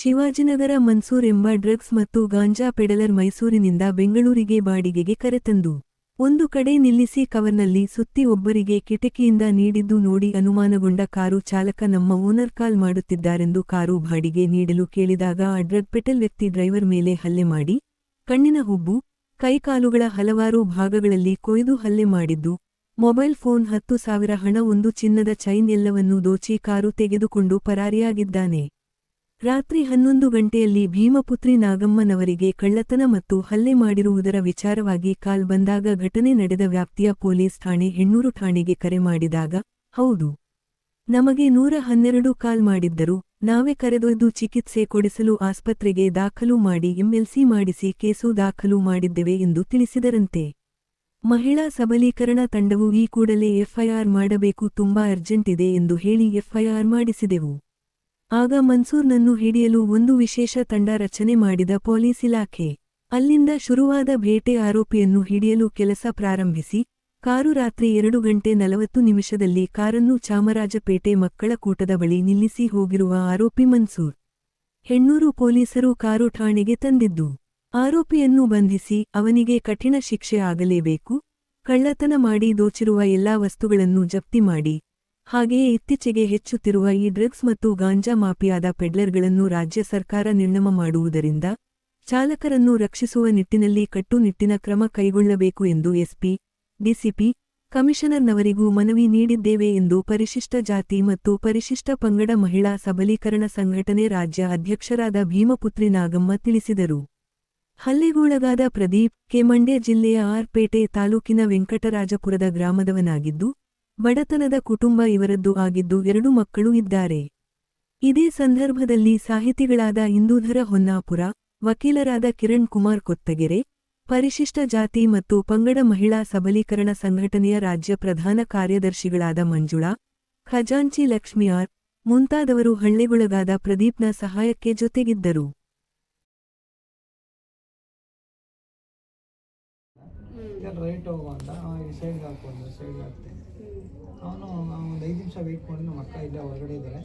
ಶಿವಾಜಿನಗರ ಮನ್ಸೂರ್ ಎಂಬ ಡ್ರಗ್ಸ್ ಮತ್ತು ಗಾಂಜಾ ಪೆಡಲರ್ ಮೈಸೂರಿನಿಂದ ಬೆಂಗಳೂರಿಗೆ ಬಾಡಿಗೆಗೆ ಕರೆತಂದು. ಒಂದು ಕಡೆ ನಿಲ್ಲಿಸಿ ಕವರ್ನಲ್ಲಿ ಸುತ್ತಿ ಒಬ್ಬರಿಗೆ ಕಿಟಕಿಯಿಂದ ನೀಡಿದ್ದು ನೋಡಿ ಅನುಮಾನಗೊಂಡ ಕಾರು ಚಾಲಕ ನಮ್ಮ ಓನರ್ ಕಾಲ್ ಮಾಡುತ್ತಿದ್ದಾರೆಂದು ಕಾರು ಬಾಡಿಗೆ ನೀಡಲು ಕೇಳಿದಾಗ ಆ ಡ್ರಗ್ ಪೆಟಲ್ ವ್ಯಕ್ತಿ ಡ್ರೈವರ್ ಮೇಲೆ ಹಲ್ಲೆ ಮಾಡಿ, ಕಣ್ಣಿನ ಹುಬ್ಬು, ಕೈಕಾಲುಗಳ ಹಲವಾರು ಭಾಗಗಳಲ್ಲಿ ಕೊಯ್ದು ಹಲ್ಲೆ ಮಾಡಿದ್ದು, ಮೊಬೈಲ್ ಫೋನ್ ಹತ್ತು ಸಾವಿರ ಹಣ ಒಂದು ಚಿನ್ನದ ಚೈನ್ ಎಲ್ಲವನ್ನೂ ದೋಚಿ ಕಾರು ತೆಗೆದುಕೊಂಡು ಪರಾರಿಯಾಗಿದ್ದಾನೆ. ರಾತ್ರಿ ಹನ್ನೊಂದು ಗಂಟೆಯಲ್ಲಿ ಭೀಮಪುತ್ರಿ ನಾಗಮ್ಮನವರಿಗೆ ಕಳ್ಳತನ ಮತ್ತು ಹಲ್ಲೆ ಮಾಡಿರುವುದರ ವಿಚಾರವಾಗಿ ಕಾಲ್ ಬಂದಾಗ ಘಟನೆ ನಡೆದ ವ್ಯಾಪ್ತಿಯ ಪೊಲೀಸ್ ಠಾಣೆ ಹೆಣ್ಣೂರು ಠಾಣೆಗೆ ಕರೆ ಮಾಡಿದಾಗ, ಹೌದು. ನಮಗೆ ನೂರ ಹನ್ನೆರಡು ಕಾಲ್ ಮಾಡಿದ್ದರು, ನಾವೇ ಕರೆದೊಯ್ದು ಚಿಕಿತ್ಸೆ ಕೊಡಿಸಲು ಆಸ್ಪತ್ರೆಗೆ ದಾಖಲು ಮಾಡಿ ಎಂಎಲ್ಸಿ ಮಾಡಿಸಿ ಕೇಸು ದಾಖಲು ಮಾಡಿದ್ದೇವೆ ಎಂದು ತಿಳಿಸಿದರಂತೆ. ಮಹಿಳಾ ಸಬಲೀಕರಣ ತಂಡವು ಈ ಕೂಡಲೇ ಎಫ್ಐಆರ್ ಮಾಡಬೇಕು, ತುಂಬಾ ಅರ್ಜೆಂಟ್ ಇದೆ ಎಂದು ಹೇಳಿ ಎಫ್ಐಆರ್ ಮಾಡಿಸಿದೆವು. ಆಗ ಮನ್ಸೂರ್ನನ್ನು ಹಿಡಿಯಲು ಒಂದು ವಿಶೇಷ ತಂಡ ರಚನೆ ಮಾಡಿದ ಪೊಲೀಸ್ ಇಲಾಖೆ. ಅಲ್ಲಿಂದ ಶುರುವಾದ ಭೇಟೆ ಆರೋಪಿಯನ್ನು ಹಿಡಿಯಲು ಕೆಲಸ ಪ್ರಾರಂಭಿಸಿ, ಕಾರು ರಾತ್ರಿ ಎರಡು ಗಂಟೆ ನಲವತ್ತು ನಿಮಿಷದಲ್ಲಿ ಕಾರನ್ನು ಚಾಮರಾಜಪೇಟೆ ಮಕ್ಕಳ ಕೂಟದ ಬಳಿ ನಿಲ್ಲಿಸಿ ಹೋಗಿರುವ ಆರೋಪಿ ಮನ್ಸೂರ್. ಹೆಣ್ಣೂರು ಪೊಲೀಸರು ಕಾರು ಠಾಣೆಗೆ ತಂದಿದ್ದು. ಆರೋಪಿಯನ್ನು ಬಂಧಿಸಿ ಅವನಿಗೆ ಕಠಿಣ ಶಿಕ್ಷೆ ಆಗಲೇಬೇಕು, ಕಳ್ಳತನ ಮಾಡಿ ದೋಚಿರುವ ಎಲ್ಲಾ ವಸ್ತುಗಳನ್ನು ಜಪ್ತಿ ಮಾಡಿ ಹಾಗೆಯೇ ಇತ್ತೀಚೆಗೆ ಹೆಚ್ಚುತ್ತಿರುವ ಈ ಡ್ರಗ್ಸ್ ಮತ್ತು ಗಾಂಜಾ ಮಾಫಿಯಾದ ಪೆಡ್ಲರ್ಗಳನ್ನು ರಾಜ್ಯ ಸರ್ಕಾರ ನಿರ್ಣಮ ಮಾಡುವುದರಿಂದ ಚಾಲಕರನ್ನು ರಕ್ಷಿಸುವ ನಿಟ್ಟಿನಲ್ಲಿ ಕಟ್ಟುನಿಟ್ಟಿನ ಕ್ರಮ ಕೈಗೊಳ್ಳಬೇಕು ಎಂದು ಎಸ್ಪಿ, ಡಿಸಿಪಿ, ಕಮಿಷನರ್ನವರಿಗೂ ಮನವಿ ನೀಡಿದ್ದೇವೆ ಎಂದು ಪರಿಶಿಷ್ಟ ಜಾತಿ ಮತ್ತು ಪರಿಶಿಷ್ಟ ಪಂಗಡ ಮಹಿಳಾ ಸಬಲೀಕರಣ ಸಂಘಟನೆ ರಾಜ್ಯ ಅಧ್ಯಕ್ಷರಾದ ಭೀಮಪುತ್ರಿ ನಾಗಮ್ಮ ತಿಳಿಸಿದರು. ಹಲ್ಲೆಗೊಳಗಾದ ಪ್ರದೀಪ್ ಕೆ ಮಂಡ್ಯ ಜಿಲ್ಲೆಯ ಆರ್ಪೇಟೆ ತಾಲೂಕಿನ ವೆಂಕಟರಾಜಪುರದ ಗ್ರಾಮದವನಾಗಿದ್ದು ಬಡತನದ ಕುಟುಂಬ ಇವರದ್ದು ಆಗಿದ್ದು ಎರಡು ಮಕ್ಕಳು ಇದ್ದಾರೆ. ಇದೇ ಸಂದರ್ಭದಲ್ಲಿ ಸಾಹಿತಿಗಳಾದ ಇಂದೂಧರ ಹೊನ್ನಾಪುರ ವಕೀಲರಾದ ಕಿರಣ್ ಕುಮಾರ್ ಕೊತ್ತಗೆರೆ ಪರಿಶಿಷ್ಟ ಜಾತಿ ಮತ್ತು ಪಂಗಡ ಮಹಿಳಾ ಸಬಲೀಕರಣ ಸಂಘಟನೆಯ ರಾಜ್ಯ ಪ್ರಧಾನ ಕಾರ್ಯದರ್ಶಿಗಳಾದ ಮಂಜುಳಾ ಖಜಾಂಚಿ ಲಕ್ಷ್ಮಿಯಾರ್ ಮುಂತಾದವರು ಹಳ್ಳಿಗೊಳಗಾದ ಪ್ರದೀಪ್ನ ಸಹಾಯಕ್ಕೆ ಜೊತೆಗಿದ್ದರು. ರೈಟ್ ಹೋಗುವಂತ ಸೈಡ್ಗೆ ಹಾಕೊಂಡು ಸೈಡ್ಗೆ ಹಾಕ್ತೀನಿ. ಅವನು ಒಂದು ಐದು ನಿಮಿಷ ವೆಯ್ಟ್ ಮಾಡಿ ನಮ್ಮ ಅಕ್ಕ ಇಲ್ಲೇ ಹೊರಗಡೆ ಇದ್ದಾರೆ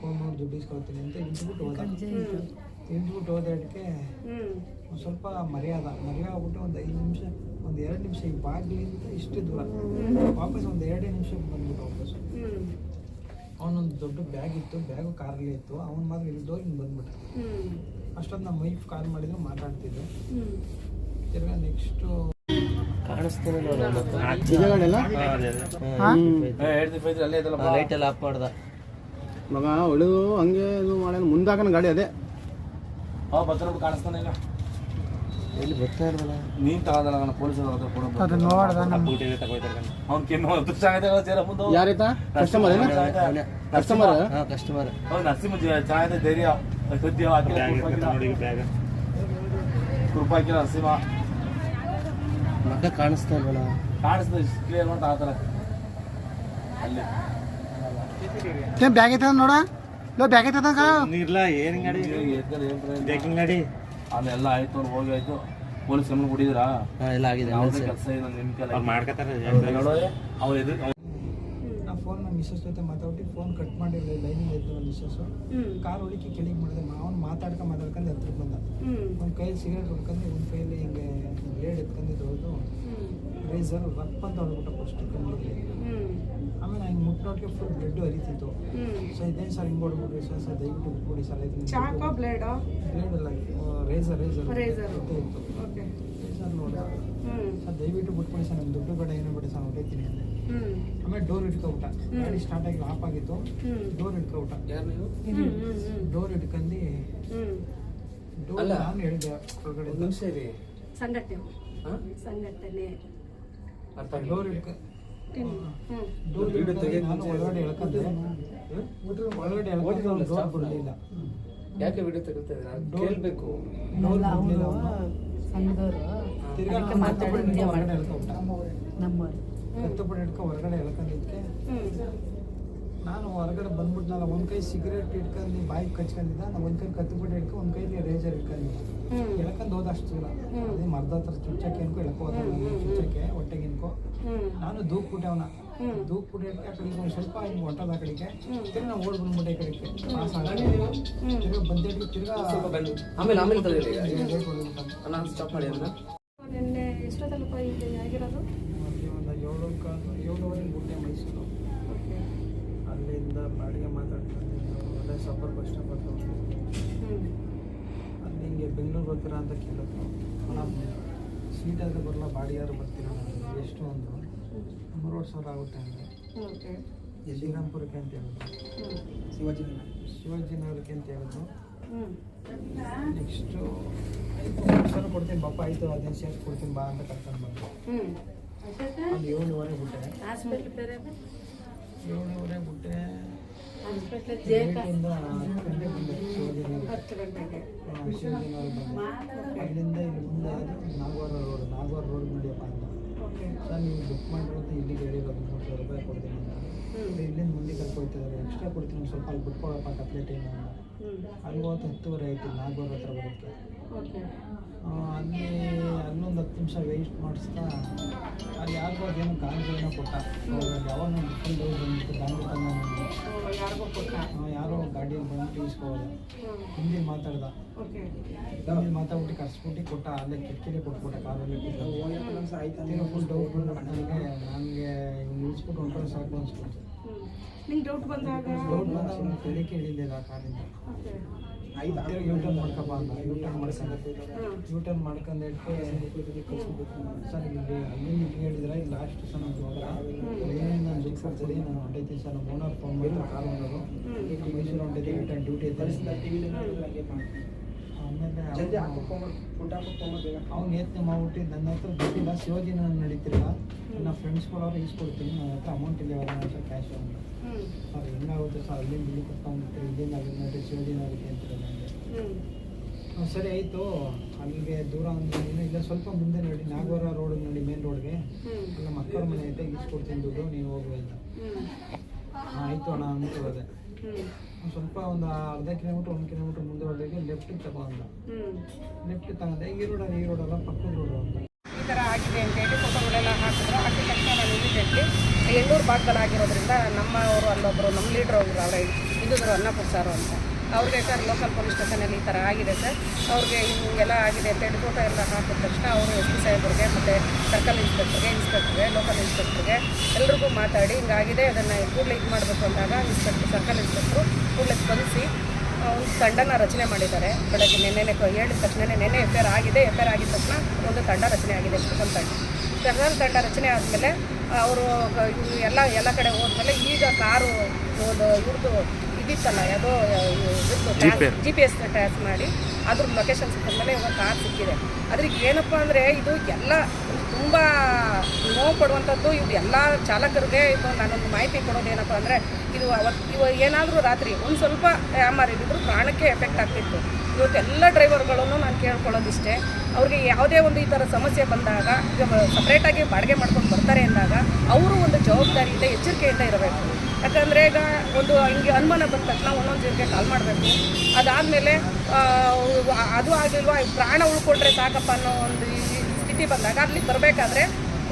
ಫೋನ್ ಮಾಡಿ ದುಡ್ಡು ಇಸ್ಕೊಳ್ತೀನಿ ಅಂತ ಇಂಟ್ಬಿಟ್ಟು ಹೋದ. ಇಂಟ್ಬಿಟ್ಟು ಹೋದಕ್ಕೆ ಒಂದು ಸ್ವಲ್ಪ ಮರ್ಯಾದ. ಮರ್ಯಾಗ್ಬಿಟ್ಟು ಒಂದು ಐದು ನಿಮಿಷ ಒಂದು ಎರಡು ನಿಮಿಷ ಈ ಬಾಗಿಲಿಂದ ಇಷ್ಟು ದೂರ. ವಾಪಸ್ ಒಂದು ಎರಡೇ ನಿಮಿಷಕ್ಕೆ ಬಂದ್ಬಿಟ್ಟು ವಾಪಸ್. ಅವನೊಂದು ದೊಡ್ಡ ಬ್ಯಾಗ್ ಇತ್ತು. ಬ್ಯಾಗು ಕಾರಲ್ಲಿ ಇತ್ತು. ಅವನು ಮಾತ್ರ ಇಳಿದೋಗಿ ಹಿಂಗೆ ಬಂದ್ಬಿಟ್ಟ. ಅಷ್ಟೊಂದು ನಮ್ಮ ವೈಫ್ ಕಾಲ್ ಮಾಡಿದ್ರು ಮಾತಾಡ್ತಿದ್ದೆ ತಿರ್ಗಾ ನೆಕ್ಸ್ಟು ಲೈಟ್ ಎಲ್ಲ ಆಫ್ ಮಾಡ್ದ. ಮಗ ಒಳ್ಳೆದು ಹಂಗೆ ಇದು ಮಾಡ್ಯಾನ. ಮುಂದಾಕನ ಗಾಡಿ ಅದೇ. ಎಲ್ಲಿ ಬರ್ತಾ ನೀನ್ ತಗೊಂಡಲ್ಲ ನಾನು ಪೊಲೀಸರ ಹತ್ರ ಫೋನ್ ಅದು ನೋಡ್ದ ಅವ್ನ್ ಕೆಮ್ಮು ಹತ್ತು ಚೆನ್ನಾಗಿದೆ ಸೇರ ಮುಂದೆ ಯಾರೈತ? ಕಸ್ಟಮರ್ ಏನ? ಕಸ್ಟಮರ್ ಹಾ ಕಸ್ಟಮರ್ ಅವ್ನು ನರ್ಸಿಂಹ ಚೆನ್ನಾಗಿದೆ ಧೈರ್ಯ ಸದ್ಯ ಹಾಕಿಲ್ಲ ನರಸಿಂಹ. ಮಗ ಕಾಣಿಸ್ತಾ ಇಲ್ವಲ್ಲ ಕಾಣಿಸ್ತದೆ ಕ್ಲಿಯರ್ ಮಾಡ್ತಾ ಆತರ ಅಲ್ಲಿ. ಬ್ಯಾಗ್ ಐತದ ನೋಡ. ಲೋ ಬ್ಯಾಗ್ ಐತದ ನೀರ್ಲ ಏನ್ ಗಾಡಿ? ಬೇಕಿಂಗ್ ಗಾಡಿ? ಅದೆಲ್ಲ ಆಯ್ತು ಅವ್ರು ಹೋಗಿ ಆಯ್ತು. ಪೊಲೀಸ್ ಗಮನ ಕೊಟ್ಟಿದ್ದೀರಾ? ಎಲ್ಲ ಆಗಿದೆ ಕೆಲಸ ಇಲ್ಲ ನಿಮ್ ಕೆಲ ಮಾಡ್ಕೊತಾರೆ ಅವ್ರು ಎದುರು ನಾ ಫೋನ್ ನಮ್ಮ ಮಿಸ್ಸಸ್ ಜೊತೆ ಮಾತಾಡಿ ಫೋನ್ ಕಟ್ ಮಾಡಿರಲಿಲ್ಲ ಲೈನಿಂಗ್ ಇದ್ದು ನಮ್ಮ ಮಿಸ್ಸಸ್ಸು ಕಾರ್ ಹೊಡಿಕೆ ಕೆಳಗೆ ಮಾಡಿದೆ ಅವ್ನು ಮಾತಾಡ್ಕೊಂಡು ಮಾತಾಡ್ಕೊಂಡು ಹತ್ರಕ್ಕೆ ಬಂದ ಒಂದು ಕೈಯಲ್ಲಿ ಸಿಗರೇಟ್ ಹೊಡ್ಕೊಂಡು ಒಂದು ಕೈಯಲ್ಲಿ ಹಿಂಗೆ ಬ್ಲೇಡ್ ಎತ್ಕೊಂಡಿದ್ದು ಹೌದು ರೇಸರ್ ರಪ್ ಅಂತ ಹೊಡ್ಬಿಟ್ಟು ಫಸ್ಟ್ ಕಣ್ಣಿಗೆ. ಆಮೇಲೆ ಹಿಂಗೆ ಮುಟ್ಟೋಕೆ ಫುಲ್ ಬ್ಲಡ್ ಹರಿತಿತ್ತು. ಸೊ ಇದೇನು ಸರ್ ಹಿಂಗೆ ಹೊಡ್ಬಿಡ್ರಿ ಸರ್ ಸರ್ ದಯವಿಟ್ಟು ಬಿಟ್ಬಿಡಿ ಸರ್ ಚಾಕೋ ಬ್ಲೇಡಾ ಬ್ಲೇಡ್ ಅಲ್ಲ ರೇಸರ್ ರೇಸರ್ Razor. ಇತ್ತು. ಓಕೆ ರೇಸರ್ ನೋಡಿದ. ಸರ್ ದಯವಿಟ್ಟು ಬಿಟ್ಬಿಡಿ ಸರ್ ನಮ್ಮ ದುಡ್ಡು ಬೇಡ ಏನೋ ಬೇಡ ಸರ್ ಹೊಟ್ಟೈತೀನಿ ಅಂದೆ. ಆಮೇಲೆ ಡೋರ್ ಹಿಡ್ಕೊಬಿಟ್ಟ ಗಾಡಿ ಸ್ಟಾರ್ಟ್ ಆಗಿ ಆಫ್ ಆಗಿತ್ತು. ಡೋರ್ ಹಿಡ್ಕೊಬಿಟ್ಟ ಡೋರ್ ಇಟ್ಕೊಂಡು ಡೋರ್ ನಾನು ಹೇಳಿದೆ ಹೊರಗಡೆ ಸಂಘಟನೆ. ಸಂಘಟನೆ. ಡೋರ್ ಇಟ್ಕ ಡೋರ್ ಇಟ್ಕೊಂಡು ನಾನು ಒಳಗಡೆ ಎಳ್ಕೊಂಡೆ ಒಳಗಡೆ ಡೋರ್ ಬಿಡಲಿಲ್ಲ ಯಾಕೆ ವಿಡಿಯೋ ತೆಗಿತಾ ಕೇಳಬೇಕು. ಡೋರ್ ಬಿಡಲಿಲ್ಲ ತಿರ್ಗಾ ನಾನು ಕತ್ತಪಡಿ ಹಿಡ್ಕೊ ಹೊರಗಡೆ ಕತ್ತಪಡಿ ಹಿಡ್ಕೊ ಹೊರಗಡೆ ಎಳ್ಕೊಂಡಿದ್ದಕ್ಕೆ ಹ್ಮ್. ನಾನು ಹೊರಗಡೆ ಬಂದ್ಬಿಟ್ನಲ್ಲ ಒಂದು ಕೈ ಸಿಗರೇಟ್ ಇಟ್ಕೊಂಡು ಬಾಯಿ ಕಚ್ಕೊಂಡಿದ್ದ ನಾನು ಒಂದು ಕೈ ಕತ್ತಿಬಿಟ್ಟು ಇಟ್ಕೊ ಒಂದು ಕೈಲಿ ರೇಜರ್ ಇಟ್ಕೊಂಡಿದ್ದ ಹ್ಮ್. ಎಳ್ಕೊಂಡು ಹೋದ ಅಷ್ಟು ಇಲ್ಲ ಅದೇ ಮರ್ದ ಹತ್ರ ಚುಚ್ಚಕ್ಕೆ ಏನ್ಕೋ ಎಳ್ಕೊ ಹೋದ ಚುಚ್ಚಕ್ಕೆ ಹೊಟ್ಟೆಗೆ ಹ್ಮ್. ನಾನು ದೂಕ್ಬಿಟ್ಟೆ ಅವನ. ದೂಕ್ ದೂಕ್ಬಿಟ್ಟೆ ಆ ಕಡೆಗೆ ಒಂದು ಸ್ವಲ್ಪ ಹಿಂಗೆ ಹೊಟ್ಟದ ಆ ಕಡೆಗೆ. ತಿರ್ಗಿ ನಾವು ಓಡ್ ಬಂದ್ಬಿಟ್ಟೆ ಈ ಕಡೆಗೆ. ಪಾಸ್ ಹ್ಮ್. ತಿರ್ಗಾ ಬಂದೇಟಿಗೆ ತಿರ್ಗಾ ಆಮೇಲೆ ಆಮೇಲೆ ನಾನು ಸ್ಟಾಪ್ ಮಾಡಿ ನಿನ್ನೆ ಆಗಿರೋದು? ಮತ್ತೆ ಒಂದು ಏಳು ಕಾಲು ಏಳುವರೆಗೆ ಬಿಟ್ಟೆ ಮೈಸೂರು ಅಲ್ಲಿಂದ ಬಾಡಿಗೆ ಮಾತಾಡ್ಕೊಂಡು ಅದೇ ಸಬ್ಬರ್ ಬಸ್ ಸ್ಟಾಪ್ ಹತ್ರ ಅಲ್ಲಿ ಹಿಂಗೆ ಬೆಂಗಳೂರು ಬರ್ತೀರಾ ಅಂತ ಕೇಳಿದ್ರು. ನಾನು ಸೀಟ್ ಆದರೆ ಬರಲ್ಲ ಬಾಡಿಗಾರು ಬರ್ತೀರಾ ಎಷ್ಟು ಒಂದು ಮೂರುವರೆ ಸಾವಿರ ಆಗುತ್ತೆ ಅಂದರೆ. ಓಕೆ. ಶ್ರೀರಾಮ್ಪುರಕ್ಕೆ ಅಂತ ಹೇಳಿದ್ರು. ಹ್ಮ್ ಶಿವಾಜಿ ನಗರಕ್ಕೆ ಅಂತ ಹೇಳಿದ್ರು. ಹ್ಮ್. ನೆಕ್ಸ್ಟು ಐದು ಸಾವಿರ ಕೊಡ್ತೀನಿ ಬಪ್ಪ ಆಯಿತು ಹದಿನೈದು ಸೇರ್ಸ್ ಕೊಡ್ತೀನಿ ಬಾ ಅಂತ ಕರ್ಕೊಂಡು ಬಂದು ಹ್ಮ್. ಒಂದು ಏಳುವರೆ ಬಿಟ್ಟೆ. ಏಳುವರೆ ಹತ್ತು ಅಲ್ಲಿಂದ ಇಲ್ಲಿ ಮುಂದೆ ನಾಗವಾರ ರೋಡ್ ನಾಗವಾರ ರೋಡ್ ನಡಿಯಪ್ಪ ಅಂತ ಸರ್ ನೀವು ಬುಕ್ ಮಾಡಿರೋದು ಇಲ್ಲಿಗೆ ಹೇಳಿರೋದು ಮೂರು ಸಾವಿರ ರೂಪಾಯಿ ಕೊಡ್ತೀನಿ. ಮುಂದೆ ಎಕ್ಸ್ಟ್ರಾ ಕೊಡ್ತೀನಿ ಸ್ವಲ್ಪ ಅಲ್ಲಿ ಬಿಟ್ಕೊಳಪ್ಪ ಕತ್ಲೆ ಏನು. ಅಲ್ಲಿ ಹತ್ತುವರೆ ಐತಿ ನಾಗವಾರ ಹತ್ರ ಬರೋಕ್ಕೆ ಓಕೆ ಆ, ಅಲ್ಲಿ ಹನ್ನೊಂದು ಹತ್ತು ನಿಮಿಷ ವೇಸ್ಟ್ ಮಾಡಿಸ್ತಾ ಅಲ್ಲಿ ಯಾರಿಗೋ ಏನು ಗಾಂಧಿಗಳನ್ನ ಏನೋ ಕೊಟ್ಟ ಯಾವಾಗ ಫುಲ್ ಬಂದ್ಬಿಟ್ಟು ತಂದ ಯಾರಿಗೋ ಕೊಟ್ಟ? ಆ, ಯಾರೋ ಗಾಡಿಯಲ್ಲಿ ಬಂದು ಇಸ್ಕೋದ ಹಿಂದಿ ಮಾತಾಡ್ದ. ಓಕೆ ಹಿಂದಿ ಮಾತಾಡ್ಬಿಟ್ಟು ಕರ್ಸ್ಬಿಟ್ಟು ಕೊಟ್ಟ ಅಲ್ಲೇ ಕಿಟಕಿಲೇ ಕೊಟ್ಬಿಟ್ಟ ಕಾರಲ್ಲಿ ಫುಲ್ ಡೌಟ್ ನನಗೆ ನನಗೆ ಇಳಿಸ್ಬಿಟ್ಟು ಹೊಂಟ್ರೆ ಸಾಕು ಅನ್ಸ್ಬಿಡ್ತು. ನಿಂಗೆ ಡೌಟ್ ಬಂದಾಗ? ಡೌಟ್ ಬಂದಾಗ ಅವ್ನು ಆ ಕಾರಿಂದ ಓಕೆ ತಿರ್ಗಿ ಯೂಟರ್ನ್ ಮಾಡ್ಕಪ್ಪ ಯೂಟರ್ನ್ ಮಾಡ್ಕೊಂಡು ಹ್ಮ್ ಯೂಟರ್ನ್ ಮಾಡ್ಕೊಂಡು ಇಟ್ಟು ಸರ್ ಅಲ್ಲಿ ಹೇಳಿದ್ರೆ ಇಲ್ಲಿ ಲಾಸ್ಟ್ ಸರ್ ನಾನು ಹೋಗಲ್ಲ ಏನೇನು ನಾನು ಹೊಂಟೈತೀನಿ ಸರ್. ನಮ್ಮ ಓನರ್ ಫೋನ್ ಮಾಡಿದ್ರು ಕಾಲ್ ಮಾಡೋದು ಹ್ಮ್. ಮೈಸೂರು ಹೊಂಟೈತಿ ಡ್ಯೂಟಿ ಐತೆ. ಆಮೇಲೆ ಅವ್ನು ಯತ್ನೆ ಮಾಡ್ಬಿಟ್ಟು ನನ್ನ ಹತ್ರ ದುಡ್ಡಿಲ್ಲ ಶಿವಾಜಿ ನಾನು ನಡೀತಿಲ್ಲ. ನನ್ನ ಫ್ರೆಂಡ್ಸ್ಗಳವ್ರು ಈಸ್ಕೊಡ್ತೀನಿ ನನ್ನ ಹತ್ರ ಅಮೌಂಟ್ ಇಲ್ಲ ನನ್ನ ಹತ್ರ ಕ್ಯಾಶ್ ಅಂತ ಸರ್ ಹೆಂಗಾಗುತ್ತೆ ಸರ್ ಅಲ್ಲಿಂದ ಇಲ್ಲಿ ಕೊಟ್ಕೊಂಡ್ಬಿಟ್ಟು ಇಲ್ಲಿಂದ ಅಲ್ಲಿ ನೋಡಿ ಶಿವಾಜಿ ನಗರಕ್ಕೆ ಅಂತಾರೆ ನನಗೆ ಹ್ಮ್. ಹ್ಮ್, ಸರಿ ಆಯಿತು. ಅಲ್ಲಿಗೆ ದೂರ ಅಂದ್ರೆ ಇನ್ನು ಇಲ್ಲ ಸ್ವಲ್ಪ ಮುಂದೆ ನೋಡಿ ನಾಗವರ ರೋಡ್ ನೋಡಿ ಮೇನ್ ರೋಡ್ಗೆ ನಮ್ಮ ಮಕ್ಕಳ ಮನೆ ಐತೆ ಇಸ್ಕೊಡ್ತೀನಿ ದುಡ್ಡು ನೀವು ಹೋಗುವ ಅಂತ. ಆಯಿತು ಅಣ್ಣ ಅಂತ ಹೋದೆ ಸ್ವಲ್ಪ ಒಂದು ಅರ್ಧ ಕಿಲೋಮೀಟರ್ ಒಂದು ಕಿಲೋಮೀಟರ್ ಮುಂದೆ ಹೋದಾಗ ಲೆಫ್ಟ್ ತಗೊಂಡ ಹ್ಮ್. ಲೆಫ್ಟಿಗೆ ತಗೊಂಡೆ ಈ ರೋಡ್ ಈ ರೋಡಲ್ಲ ಪಕ್ಕದ ರೋಡ್ ಅಂತ. ಈ ಥರ ಆಗಿದೆ ಅಂತೇಳಿ ಫೋಟೋಗಳೆಲ್ಲ ಹಾಕಿದ್ರು. ಹಾಕಿದ ತಕ್ಷಣ ನಾನು ಇಮಿಡಿಯೇಟ್ಲಿ ಎಳ್ಳೂರು ಭಾಗದಲ್ಲಿ ಆಗಿರೋದ್ರಿಂದ ನಮ್ಮವರು ಅಲ್ಲೊಬ್ಬರು ನಮ್ಮ ಲೀಡ್ರ್ ಹೋಗಿದ್ರು ಅವರೇ ಇದ್ದರು. ಅನ್ನ ಸಾರು ಅಂತ. ಅವ್ರಿಗೆ ಸರ್ ಲೋಕಲ್ ಪೊಲೀಸ್ ಸ್ಟೇಷನಲ್ಲಿ ಈ ಥರ ಆಗಿದೆ ಸರ್. ಅವ್ರಿಗೆ ಹಿಂಗೆಲ್ಲ ಆಗಿದೆ ಅಂತ ಫೋಟೋ ಎಲ್ಲ ಹಾಕಿದ ತಕ್ಷಣ ಅವರು ಎಸ್ ಪಿ ಸಾಹೇಬ್ರಿಗೆ ಮತ್ತು ಸರ್ಕಲ್ ಇನ್ಸ್ಪೆಕ್ಟರ್ಗೆ ಇನ್ಸ್ಪೆಕ್ಟರ್ಗೆ ಲೋಕಲ್ ಇನ್ಸ್ಪೆಕ್ಟರ್ಗೆ ಎಲ್ರಿಗೂ ಮಾತಾಡಿ ಹಿಂಗಾಗಿದೆ, ಅದನ್ನು ಕೂಡಲೇ ಇದು ಮಾಡಬೇಕು ಅಂದಾಗ ಇನ್ಸ್ಪೆಕ್ಟರ್ ಸರ್ಕಲ್ ಇನ್ಸ್ಪೆಕ್ಟ್ರು ಕೂಡಲೇ ಸ್ಪಂದಿಸಿ ಒಂದು ತಂಡನ ರಚನೆ ಮಾಡಿದ್ದಾರೆ. ಬೆಳಗ್ಗೆ ನೆನ್ನೆ ಹೇಳಿದ ತಕ್ಷಣ ನೆನ್ನೆ ಎಫ್ ಆರ್ ಆಗಿದೆ. ಎಫ್ ಆರ್ ಆಗಿದ ತಕ್ಷಣ ಒಂದು ತಂಡ ರಚನೆ ಆಗಿದೆ ಸ್ಪೆಷಲ್ ತಂಡ. ಸ್ಪೆಷಲ್ ತಂಡ ರಚನೆ ಆದಮೇಲೆ ಅವರು ಎಲ್ಲ ಎಲ್ಲ ಕಡೆ ಹೋದ್ಮೇಲೆ ಈಗ ಕಾರು ಇವ್ರದ್ದು ಇದಿತ್ತಲ್ಲ ಯಾವುದೋ ಜಿ ಪಿ ಎಸ್ ಟ್ರ್ಯಾಕ್ ಮಾಡಿ ಅದ್ರ ಲೊಕೇಶನ್ ಸಿಕ್ಕಿದ್ಮೇಲೆ ಇವಾಗ ಕಾರ್ ಸಿಕ್ಕಿದೆ ಅದ್ರಿಗೆ ಏನಪ್ಪ ಅಂದರೆ ಇದು ಎಲ್ಲ ತುಂಬ ನೋವು ಪಡುವಂಥದ್ದು ಇದು ಎಲ್ಲ ಚಾಲಕರಿಗೆ ಇದು ನಾನೊಂದು ಮಾಹಿತಿ ಕೊಡೋದೇನಪ್ಪ ಅಂದರೆ ಇದು ಅವತ್ತು ಇವ ಏನಾದರೂ ರಾತ್ರಿ ಒಂದು ಸ್ವಲ್ಪ ಯಾಮಾರಿದ್ರು ಪ್ರಾಣಕ್ಕೆ ಎಫೆಕ್ಟ್ ಆಗ್ತಿತ್ತು. ಇವತ್ತು ಎಲ್ಲ ಡ್ರೈವರ್ಗಳನ್ನು ನಾನು ಕೇಳ್ಕೊಳ್ಳೋದಿಷ್ಟೇ. ಅವ್ರಿಗೆ ಯಾವುದೇ ಒಂದು ಈ ಥರ ಸಮಸ್ಯೆ ಬಂದಾಗ ಈಗ ಸಪ್ರೇಟಾಗಿ ಬಾಡಿಗೆ ಮಾಡ್ಕೊಂಡು ಬರ್ತಾರೆ ಅಂದಾಗ ಅವರು ಒಂದು ಜವಾಬ್ದಾರಿಯಿಂದ ಎಚ್ಚರಿಕೆಯಿಂದ ಇರಬೇಕು. ಯಾಕಂದರೆ ಈಗ ಒಂದು ಹಿಂಗೆ ಅನುಮಾನ ಬಂದ ತಕ್ಷಣ ಒಂದೊಂದು ಜನಕ್ಕೆ ಕಾಲ್ ಮಾಡಬೇಕು. ಅದಾದಮೇಲೆ ಅದು ಆಗಲಿಲ್ವಾ ಪ್ರಾಣ ಉಳ್ಕೊಂಡ್ರೆ ಸಾಕಪ್ಪ ಅನ್ನೋ ಒಂದು ಸ್ಥಿತಿ ಬಂದಾಗ ಅಲ್ಲಿ ಬರಬೇಕಾದ್ರೆ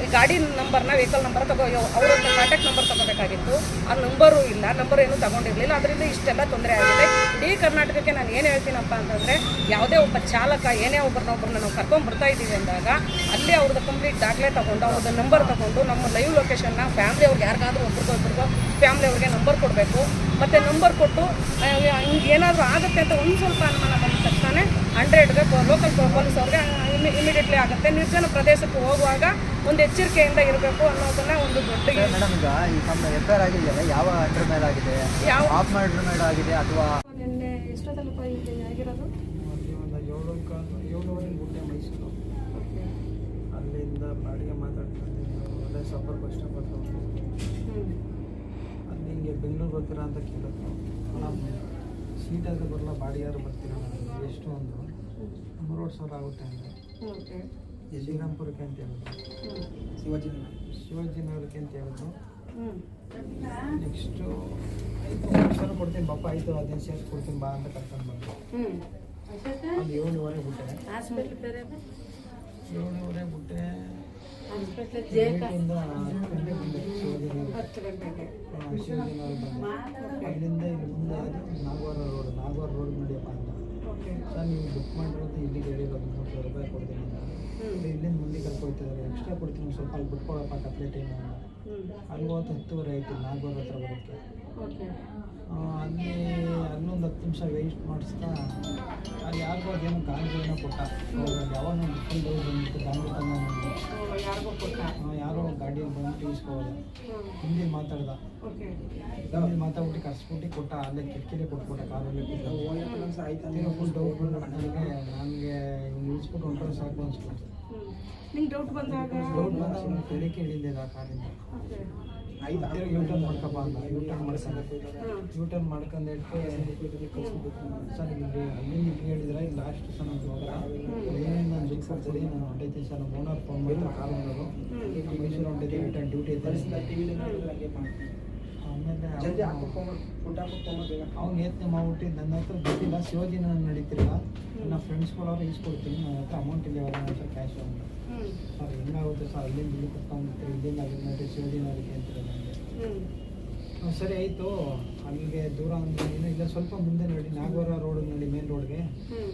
ಈ ಗಾಡಿ ನಂಬರ್ನ ವೆಹಿಕಲ್ ನಂಬರ್ ತಗೋ ಅವರ ಕಾಂಟ್ಯಾಕ್ಟ್ ನಂಬರ್ ತಗೋಬೇಕಾಗಿತ್ತು. ಆ ನಂಬರು ಇಲ್ಲ ನಂಬರ್ ಏನು ತಗೊಂಡಿರಲಿಲ್ಲ. ಅದರಿಂದ ಇಷ್ಟೆಲ್ಲ ತೊಂದರೆ ಆಗಿದೆ. ಇಡೀ ಕರ್ನಾಟಕಕ್ಕೆ ನಾನು ಏನು ಹೇಳ್ತೀನಪ್ಪ ಅಂತಂದರೆ, ಯಾವುದೇ ಒಬ್ಬ ಚಾಲಕ, ಏನೇ ಒಬ್ಬರನ್ನ ಒಬ್ಬರನ್ನ ನಾವು ಕರ್ಕೊಂಡು ಬರ್ತಾ ಇದ್ದೀವಿ ಅಂದಾಗ, ಅಲ್ಲಿ ಅವ್ರದ್ದು ಕಂಪ್ಲೀಟ್ ದಾಖಲೆ ತಗೊಂಡು ಅವ್ರದ್ದು ನಂಬರ್ ತಗೊಂಡು, ನಮ್ಮ ಲೈವ್ ಲೊಕೇಶನ್ನ ಫ್ಯಾಮ್ಲಿ ಅವ್ರಿಗೆ ಯಾರಿಗಾದ್ರೂ ಒಬ್ರಿಗೋ ಒಬ್ರಿಗೋ ಫ್ಯಾಮ್ಲಿ ಅವ್ರಿಗೆ ನಂಬರ್ ಕೊಡಬೇಕು. ಮತ್ತು ನಂಬರ್ ಕೊಟ್ಟು ಹಿಂಗೆ ಏನಾದರೂ ಆಗುತ್ತೆ ಅಂತ ಒಂದು ಸ್ವಲ್ಪ ಅನುಮಾನ ಹಂಡ್ರೆಡ್ಗೆ ಲೋಕಲ್ ಪೊಲೀಸ್ ಅವ್ರಿಗೆ ಇಮಿಡಿಯೇಟ್ಲಿ ಆಗುತ್ತೆ. ನಿರ್ಜನ ಪ್ರದೇಶಕ್ಕೆ ಹೋಗುವಾಗ ಒಂದು ಎಚ್ಚರಿಕೆಯಿಂದ ಇರಬೇಕು ಅನ್ನೋದನ್ನ ಒಂದು ದೊಡ್ಡ ಮೇಡಮ್ ಈಗ ಈ ತಮ್ಮ ಎಫ್ ಐ ಆರ್ ಆಗಿದೆಯಲ್ಲ ಯಾವ ಅಂಡರ್ ಮೇಲೆ ಆಗಿದೆ? ಯಾವ ಆಫ್ ಮಾಡಿದ್ರ ಮೇಲೆ ಆಗಿದೆ ಅಥವಾ ನಿನ್ನೆ ಎಷ್ಟೊತ್ತಲ್ಲಪ್ಪ ಇಲ್ಲಿ ಆಗಿರೋದು? ಏಳುವರೆಗೆ ಬಿಟ್ಟೆ ಮೈಸೂರು ಓಕೆ ಅಲ್ಲಿಂದ ಬಾಡಿಗೆ ಮಾತಾಡ್ಕೊಂಡು ಅದೇ ಸಬ್ಬರ್ ಬಸ್ ಸ್ಟಾಪ್ ಹತ್ರ ಅಲ್ಲಿ ಹಿಂಗೆ ಬೆಂಗಳೂರು ಬರ್ತೀರಾ ಅಂತ ಕೇಳಿದ್ರು. ಸೀಟ್ ಆದ್ರೆ ಬರಲ್ಲ ಬಾಡಿಗಾರು ಬರ್ತೀರಾ? ಎಷ್ಟು ಒಂದು ಮೂರುವರೆ ಸಾವಿರ ಆಗುತ್ತೆ ಅಂದರೆ ಓಕೆ ಶ್ರೀರಾಮ್ಪುರಕ್ಕೆ ಅಂತ ಹೇಳಿದ್ರು ಶಿವಾಜಿ ಶಿವಾಜಿನಗರಕ್ಕೆ ಅಂತ ಹೇಳಿದ್ರು ನೆಕ್ಸ್ಟ್ ಐದು ಸರ್ ಕೊಡ್ತೀನಿ ಪಾಪ ಆಯಿತು ಹದಿನೈದು ಸಾವಿರ ಕೊಡ್ತೀನಿ ಬಾ ಅಂತ ಕರ್ಕೊಂಡು ಬಂದು. ಒಂದು ಏಳುವರೆ ಬಿಟ್ಟೆ ಏಳುವರೆ ಬಿಟ್ಟೆ ಹತ್ತು ಗಂಟೆಗೆ ಬಂದೆ ಅಲ್ಲಿಂದ ಇಲ್ಲಿ ಮುಂದೆ ನಾಗವಾರ ರೋಡ್ ನಾಗವಾರ ರೋಡ್ ನಡಿಯಪ್ಪ ಅಂತ ಓಕೆ ಸರ್ ನೀವು ಬುಕ್ ಮಾಡಿರೋದು ಇಲ್ಲಿಗೆ ಹೇಳಿರೋದು ಮೂರು ಸಾವಿರ ರೂಪಾಯಿ ಕೊಡ್ತೀನಿ ಅಂತ ಹ್ಞೂ ಇಲ್ಲಿಂದ ಕರ್ಕೊಳ್ತಿದ್ದಾರೆ ಎಕ್ಸ್ಟ್ರಾ ಕೊಡ್ತೀನಿ ಸ್ವಲ್ಪ ಅಲ್ಲಿ ಬಿಟ್ಕೊಡಪ್ಪ ಅಂತ ಹ್ಞೂ ಅಲ್ಲಿ ಹತ್ತುವರೆ ಆಯ್ತು ನಾಗವಾರ ಹತ್ರ ಬರೋಕ್ಕೆ ಅಲ್ಲಿ ಅಲ್ಲೊಂದು ಹತ್ತು ನಿಮಿಷ ವೇಸ್ಟ್ ಮಾಡಿಸ್ತಾ ಅಲ್ಲಿ ಯಾರಿಗೋ ಅದೇನು ಗಾಂಜಿ ಏನೋ ಕೊಟ್ಟ. ಯಾವಾಗ ಫುಲ್ ಡೌಸ್ ಬಂದ್ಬಿಟ್ಟು ಗಾಂಧಿ ತಂದ ಯಾರಿಗೋ ಕೊಟ್ಟ. ಯಾರೋ ಗಾಡಿಯಲ್ಲಿ ಬಂದು ಇಸ್ಕೋದ ಹಿಂದಿ ಮಾತಾಡ್ದ. ಮಾತಾಡ್ಬಿಟ್ಟು ಕರ್ಸ್ಬಿಟ್ಟು ಕೊಟ್ಟ ಅಲ್ಲೇ ಕಿಟಕಿಲಿ ಕೊಟ್ಬಿಟ್ಟ ಕಾರಲ್ಲಿ ಆಯ್ತು ಫುಲ್ ಡೌಟ್ ಬಂದು ನನಗೆ ನನಗೆ ಇಳಿಸ್ಬಿಟ್ಟು ಹೊಂಟ್ರೆ ಸಾಕು ಅನ್ಸ್ಬಿಟ್ಟು ನಿಂಗೆ ಡೌಟ್ ಬಂದಾಗ? ಡೌಟ್ ಬಂದ ಇಳಿದಿಲ್ಲ ಕಾರಿಂದ ಐದು ಯೂ ಟರ್ನ್ ಮಾಡ್ಕಪ್ಪ ಅಂತ ಯೂ ಟರ್ನ್ ಮಾಡ್ಕೊಂಡು ಹ್ಞೂ ಯೂ ಟರ್ನ್ ಮಾಡ್ಕೊಂಡು ಇಟ್ಟು ಸರ್ ಇಲ್ಲಿ ಅಲ್ಲಿಂದ ಇಲ್ಲಿ ಹೇಳಿದ್ರೆ ಇಲ್ಲಿ ಲಾಸ್ಟ್ ಸರ್ ನಾನು ಹೋಗಲ್ಲ ಏನೇನು ನಾನು ದುಡ್ಡು ಕೊಡ್ತೀನಿ ನಾನು ಹೊಂಟೈತೀನಿ ಸರ್ ನಮ್ಮ ಓನರ್ ಫೋನ್ ಮಾಡಿದ್ರು ಕಾರ್ ಮಾಡೋದು. ಮೈಸೂರು ಡ್ಯೂಟಿ ಐತೆ ಆಮೇಲೆ ಅವ್ನು ಯತ್ನ ಮಾಡ್ಬಿಟ್ಟು ನನ್ನ ಹತ್ರ ದುಡ್ಡಿಲ್ಲ ನಾನು ನಡೀತಿಲ್ಲ ನನ್ನ ಫ್ರೆಂಡ್ಸ್ಗಳವ್ರು ಈಸ್ಕೊಡ್ತೀನಿ ನನ್ನ ಹತ್ರ ಅಮೌಂಟ್ ಇಲ್ಲ ನನ್ನ ಹತ್ರ ಕ್ಯಾಶ್ ಅಂತ ಸರ್ ಹೆಂಗಾಗುತ್ತೆ ಸರ್ ಅಲ್ಲಿಂದ ಇಲ್ಲಿ ಕರ್ಕೊಂಡ್ಬಿಡ್ತೀರಿ ಇಲ್ಲಿಂದ ಅಲ್ಲಿ ನೋಡಿ ಶಿವಾಜಿನ ಅದಕ್ಕೆ ಅಂತ ನನಗೆ ಸರಿ ಆಯಿತು. ಅಲ್ಲಿಗೆ ದೂರ ಅಂದ್ರೆ ಏನು ಇಲ್ಲ ಸ್ವಲ್ಪ ಮುಂದೆ ನೋಡಿ ನಾಗವರ ರೋಡ್ ನೋಡಿ ಮೇನ್ ರೋಡ್ಗೆ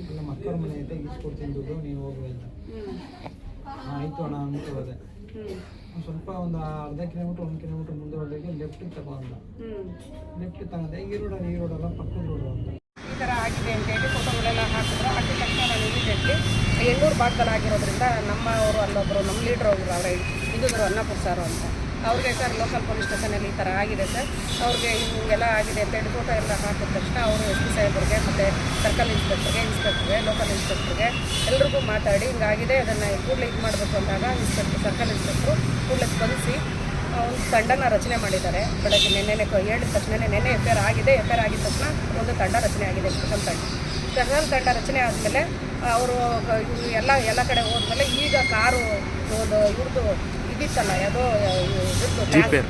ಎಲ್ಲ ಮಕ್ಕಳ ಮನೆ ಐತೆ ಇಸ್ಕೊಡ್ತೀನಿ ದುಡ್ಡು ನೀವು ಹೋಗುವ ಅಂತ. ಆಯಿತು ಅಣ್ಣ ಅಂತ ಹೋದೆ ಸ್ವಲ್ಪ ಒಂದು ಅರ್ಧ ಕಿಲೋಮೀಟರ್ ಒಂದು ಕಿಲೋಮೀಟರ್ ಮುಂದೆ ಒಳ್ಳೆಗೆ ಲೆಫ್ಟಿಗೆ ತಗೊಂಡ. ಲೆಫ್ಟಿಗೆ ತಗೊಂಡೆ. ಈ ರೋಡ್ ಈ ರೋಡಲ್ಲ ಪಕ್ಕದ ರೋಡು ಅಂತ. ಈ ಥರ ಆಗಿದೆ ಅಂತೇಳಿ ಫೋಟೋಗಳೆಲ್ಲ ಹಾಕಿದ್ರು. ಹಾಕಿದ ತಕ್ಷಣ ನಾನು ಇಮಿಡಿಯೇಟ್ಲಿ ಎಣ್ಣೂರು ಭಾಗದಲ್ಲಿ ಆಗಿರೋದ್ರಿಂದ ನಮ್ಮ ಅವರು ಅಲ್ಲೊಬ್ಬರು ನಮ್ಮ ಲೀಡ್ರ್ ಹೋಗಿದ್ರು ಅವರೇ ಇದ್ದರು ಅನ್ನ ಸಾರು ಅಂತ. ಅವ್ರಿಗೆ ಸರ್ ಲೋಕಲ್ ಪೊಲೀಸ್ ಸ್ಟೇಷನಲ್ಲಿ ಈ ಥರ ಆಗಿದೆ ಸರ್. ಅವ್ರಿಗೆ ಹಿಂಗೆಲ್ಲ ಆಗಿದೆ ಅಂತೇಳಿ ಫೋಟೋ ಎಲ್ಲ ಹಾಕಿದ ತಕ್ಷಣ ಅವರು ಎಸ್ ಪಿ ಸಾಹೇಬ್ರಿಗೆ ಮತ್ತು ಸರ್ಕಲ್ ಇನ್ಸ್ಪೆಕ್ಟರ್ಗೆ ಇನ್ಸ್ಪೆಕ್ಟರ್ಗೆ ಲೋಕಲ್ ಇನ್ಸ್ಪೆಕ್ಟರ್ಗೆ ಎಲ್ರಿಗೂ ಮಾತಾಡಿ ಹಿಂಗಾಗಿದೆ, ಅದನ್ನು ಕೂಡಲೇ ಇದು ಮಾಡಬೇಕು ಅಂದಾಗ ಇನ್ಸ್ಪೆಕ್ಟರ್ ಸರ್ಕಲ್ ಇನ್ಸ್ಪೆಕ್ಟ್ರು ಕೂಡಲೇ ಸ್ಪಂದಿಸಿ ಒಂದು ತಂಡನ ರಚನೆ ಮಾಡಿದ್ದಾರೆ. ಬೆಳಗ್ಗೆ ನೆನ್ನೆ ಹೇಳಿದ ತಕ್ಷಣ ನೆನ್ನೆ ಎಫ್ ಆರ್ ಆಗಿದೆ ಎಫ್ ಆರ್ ಆಗಿದ ತಕ್ಷಣ ಒಂದು ತಂಡ ರಚನೆ ಆಗಿದೆ ಸ್ಪೆಷಲ್ ತಂಡ. ಸ್ಪೆಷಲ್ ತಂಡ ರಚನೆ ಆದಮೇಲೆ ಅವರು ಎಲ್ಲ ಎಲ್ಲ ಕಡೆ ಹೋದ್ಮೇಲೆ ಈಗ ಕಾರು ಇವ್ರದ್ದು ಇದಿತ್ತಲ್ಲ ಯಾವುದೋ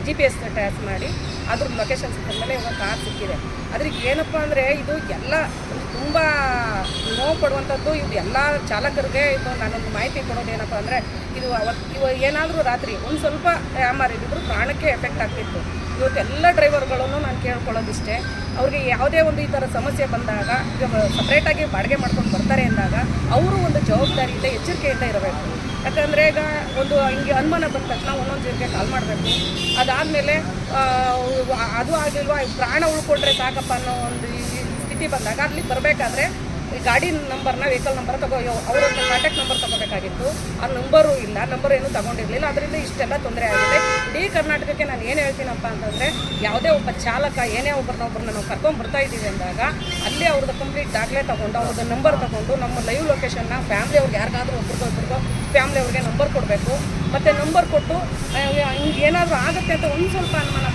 ಜಿ ಪಿ ಎಸ್ ಟ್ಯಾಸ್ ಮಾಡಿ ಅದ್ರ ಲೊಕೇಶನ್ ಸಿಕ್ಕಿದ್ಮೇಲೆ ಇವಾಗ ಕಾರ್ ಸಿಕ್ಕಿದೆ. ಅದ್ರಿಗೆ ಏನಪ್ಪ ಅಂದರೆ ಇದು ಎಲ್ಲ ತುಂಬ ನೋವು ಪಡುವಂಥದ್ದು ಇದು ಎಲ್ಲ ಚಾಲಕರಿಗೆ ಇದು ನಾನೊಂದು ಮಾಹಿತಿ ಕೊಡೋದು ಏನಪ್ಪ ಅಂದರೆ ಇದು ಅವತ್ತು ಇವ ಏನಾದರೂ ರಾತ್ರಿ ಒಂದು ಸ್ವಲ್ಪ ಯಾಮಾರಿದ್ರು ಪ್ರಾಣಕ್ಕೆ ಎಫೆಕ್ಟ್ ಆಗ್ತಿತ್ತು. ಇವತ್ತು ಎಲ್ಲ ಡ್ರೈವರ್ಗಳನ್ನು ನಾನು ಕೇಳ್ಕೊಳ್ಳೋದಿಷ್ಟೇ. ಅವ್ರಿಗೆ ಯಾವುದೇ ಒಂದು ಈ ಥರ ಸಮಸ್ಯೆ ಬಂದಾಗ, ಈಗ ಸಪ್ರೇಟಾಗಿ ಬಾಡಿಗೆ ಮಾಡ್ಕೊಂಡು ಬರ್ತಾರೆ ಅಂದಾಗ ಅವರು ಒಂದು ಜವಾಬ್ದಾರಿಯಿಂದ ಎಚ್ಚರಿಕೆಯಿಂದ ಇರಬೇಕು. ಯಾಕಂದರೆ ಈಗ ಒಂದು ಹಿಂಗೆ ಅನುಮಾನ ಬಂದ ತಕ್ಷಣ ಒಂದೊಂದು ಜನಕ್ಕೆ ಕಾಲ್ ಮಾಡಬೇಕು. ಅದಾದಮೇಲೆ ಅದು ಆಗಲಿಲ್ವಾ ಪ್ರಾಣ ಉಳ್ಕೊಂಡ್ರೆ ಸಾಕಪ್ಪ ಅನ್ನೋ ಒಂದು ಸ್ಥಿತಿ ಬಂದಾಗ ಅಲ್ಲಿ ಬರಬೇಕಾದ್ರೆ ಈ ಗಾಡಿ ನಂಬರ್ನ ವೆಹಿಕಲ್ ನಂಬರ್ ತಗೋ ಅವ್ರ ಕಾಂಟ್ಯಾಕ್ಟ್ ನಂಬರ್ ತಗೋಬೇಕಾಗಿತ್ತು. ಆ ನಂಬರು ಇಲ್ಲ ನಂಬರ್ ಏನು ತಗೊಂಡಿರಲಿಲ್ಲ. ಅದರಿಂದ ಇಷ್ಟೆಲ್ಲ ತೊಂದರೆ ಆಗಿದೆ. ಇಡೀ ಕರ್ನಾಟಕಕ್ಕೆ ನಾನು ಏನು ಹೇಳ್ತೀನಪ್ಪ ಅಂತಂದರೆ, ಯಾವುದೇ ಒಬ್ಬ ಚಾಲಕ, ಏನೇ ಒಬ್ಬರನ್ನ ಒಬ್ಬರನ್ನ ನಾವು ಕರ್ಕೊಂಡು ಬರ್ತಾ ಇದ್ದೀವಿ ಅಂದಾಗ, ಅಲ್ಲಿ ಅವ್ರದ್ದು ಕಂಪ್ಲೀಟ್ ದಾಖಲೆ ತಗೊಂಡು ಅವ್ರದ್ದು ನಂಬರ್ ತಗೊಂಡು, ನಮ್ಮ ಲೈವ್ ಲೊಕೇಶನ್ನ ಫ್ಯಾಮ್ಲಿ ಅವ್ರಿಗೆ ಯಾರಿಗಾದ್ರೂ ಒಬ್ರಿಗೋ ಒಬ್ರಿಗೋ ಫ್ಯಾಮ್ಲಿ ಅವ್ರಿಗೆ ನಂಬರ್ ಕೊಡಬೇಕು. ಮತ್ತು ನಂಬರ್ ಕೊಟ್ಟು ಹಿಂಗೆ ಏನಾದರೂ ಆಗುತ್ತೆ ಅಂತ ಒಂದು ಸ್ವಲ್ಪ ಅನುಮಾನ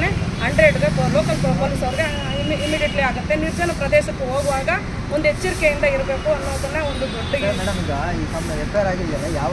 ಹಂಡ್ರೆಡ್ ಹಂಡ್ರೆಡ್ಗೆ ಲೋಕಲ್ ಪೊಲೀಸ್ ಅವ್ರಿಗೆ ಇಮಿಡಿಯೇಟ್ಲಿ ಆಗುತ್ತೆ. ನಿರ್ಜನ ಪ್ರದೇಶಕ್ಕೆ ಹೋಗುವಾಗ ಒಂದು ಎಚ್ಚರಿಕೆಯಿಂದ ಇರಬೇಕು ಅನ್ನೋದನ್ನ ಒಂದು ದೊಡ್ಡ ಮೇಡಮ್ ಈಗ ಈ ಯಾವ